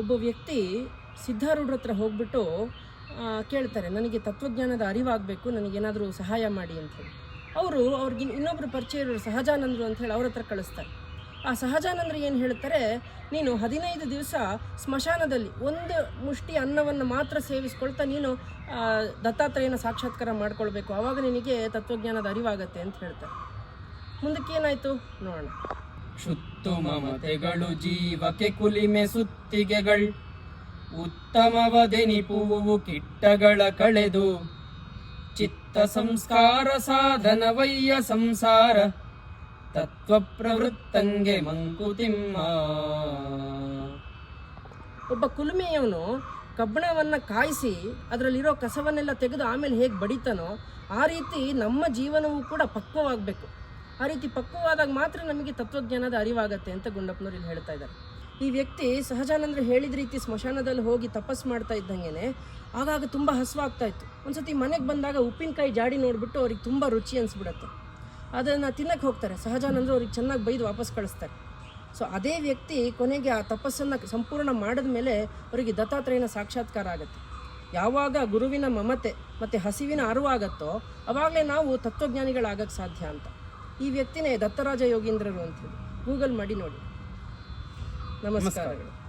ಒಬ್ಬ ವ್ಯಕ್ತಿ ಸಿದ್ಧಾರೂಢರ ಹತ್ರ ಹೋಗ್ಬಿಟ್ಟು ಕೇಳ್ತಾರೆ, ನನಗೆ ತತ್ವಜ್ಞಾನದ ಅರಿವಾಗಬೇಕು, ನನಗೇನಾದರೂ ಸಹಾಯ ಮಾಡಿ ಅಂತ ಹೇಳಿ. ಅವರು ಅವ್ರಿಗೆ ಇನ್ನೊಬ್ಬರು ಪರಿಚಯ ಇರೋರು ಸಹಜಾನಂದರು ಅಂತ ಹೇಳಿ ಅವ್ರ ಹತ್ರ ಕಳಿಸ್ತಾರೆ. ಆ ಸಹಜಾನಂದರು ಏನು ಹೇಳ್ತಾರೆ, ನೀನು ಹದಿನೈದು ದಿವಸ ಸ್ಮಶಾನದಲ್ಲಿ ಒಂದು ಮುಷ್ಟಿ ಅನ್ನವನ್ನು ಮಾತ್ರ ಸೇವಿಸ್ಕೊಳ್ತಾ ನೀನು ದತ್ತಾತ್ರೇಯನ ಸಾಕ್ಷಾತ್ಕಾರ ಮಾಡ್ಕೊಳ್ಬೇಕು. ಆವಾಗ ನಿನಗೆ ತತ್ವಜ್ಞಾನದ ಅರಿವಾಗತ್ತೆ ಅಂತ ಹೇಳ್ತಾರೆ. ಮುಂದಕ್ಕೇನಾಯಿತು ನೋಡೋಣ. ಕ್ಷುತ್ತು ಮಮತೆಗಳು ಜೀವಕ್ಕೆ ಕುಲಿಮೆ ಸುತ್ತಿಗೆಗಳು. ಉತ್ತಮವದೆನಿಪುವು ಕಿಟ್ಟಗಳ ಕಳೆದು. ಚಿತ್ತ ಸಂಸ್ಕಾರ ಸಾಧನವಯ್ಯ ಸಂಸಾರ. ತತ್ವ ಪ್ರವೃತ್ತಂಗೆ ಮಂಕುತಿಮ್ಮ ಒಬ್ಬ ಕುಲುಮೆಯವನು ಕಬ್ಬಣವನ್ನು ಕಾಯಿಸಿ ಅದರಲ್ಲಿರೋ ಕಸವನ್ನೆಲ್ಲ ತೆಗೆದು ಆಮೇಲೆ ಹೇಗೆ ಬಡಿತಾನೋ ಆ ರೀತಿ ನಮ್ಮ ಜೀವನವೂ ಕೂಡ ಪಕ್ವವಾಗಬೇಕು. ಆ ರೀತಿ ಪಕ್ವವಾದಾಗ ಮಾತ್ರ ನಮಗೆ ತತ್ವಜ್ಞಾನದ ಅರಿವಾಗತ್ತೆ ಅಂತ ಗುಂಡಪ್ಪನವ್ರು ಇಲ್ಲಿ ಹೇಳ್ತಾ ಇದ್ದಾರೆ. ಈ ವ್ಯಕ್ತಿ ಸಹಜಾನಂದ್ರೆ ಹೇಳಿದ ರೀತಿ ಸ್ಮಶಾನದಲ್ಲಿ ಹೋಗಿ ತಪಸ್ ಮಾಡ್ತಾ ಇದ್ದಂಗೆ ಆಗಾಗ ತುಂಬ ಹಸುವಾಗ್ತಾ ಇತ್ತು. ಒಂದ್ಸತಿ ಮನೆಗೆ ಬಂದಾಗ ಉಪ್ಪಿನಕಾಯಿ ಜಾಡಿ ನೋಡಿಬಿಟ್ಟು ಅವ್ರಿಗೆ ತುಂಬ ರುಚಿ ಅನಿಸ್ಬಿಡತ್ತೆ. ಅದನ್ನು ತಿನ್ನಕ್ಕೆ ಹೋಗ್ತಾರೆ. ಸಹಜಾನಂದ್ರೆ ಅವ್ರಿಗೆ ಚೆನ್ನಾಗಿ ಬೈದು ವಾಪಸ್ ಕಳಿಸ್ತಾರೆ. ಸೊ ಅದೇ ವ್ಯಕ್ತಿ ಕೊನೆಗೆ ಆ ತಪಸ್ಸನ್ನು ಸಂಪೂರ್ಣ ಮಾಡಿದ ಮೇಲೆ ಅವರಿಗೆ ದತ್ತಾತ್ರೇಯನ ಸಾಕ್ಷಾತ್ಕಾರ ಆಗುತ್ತೆ. ಯಾವಾಗ ಗುರುವಿನ ಮಮತೆ ಮತ್ತು ಹಸಿವಿನ ಅರಿವಾಗತ್ತೋ, ಅವಾಗಲೇ ನಾವು ತತ್ವಜ್ಞಾನಿಗಳಾಗಕ್ಕೆ ಸಾಧ್ಯ ಅಂತ. ಈ ವ್ಯಕ್ತಿನೇ ದತ್ತರಾಜ ಯೋಗೀಂದ್ರರು ಅಂತ ಗೂಗಲ್ ಮಾಡಿ ನೋಡಿ. ನಮಸ್ಕಾರಗಳು.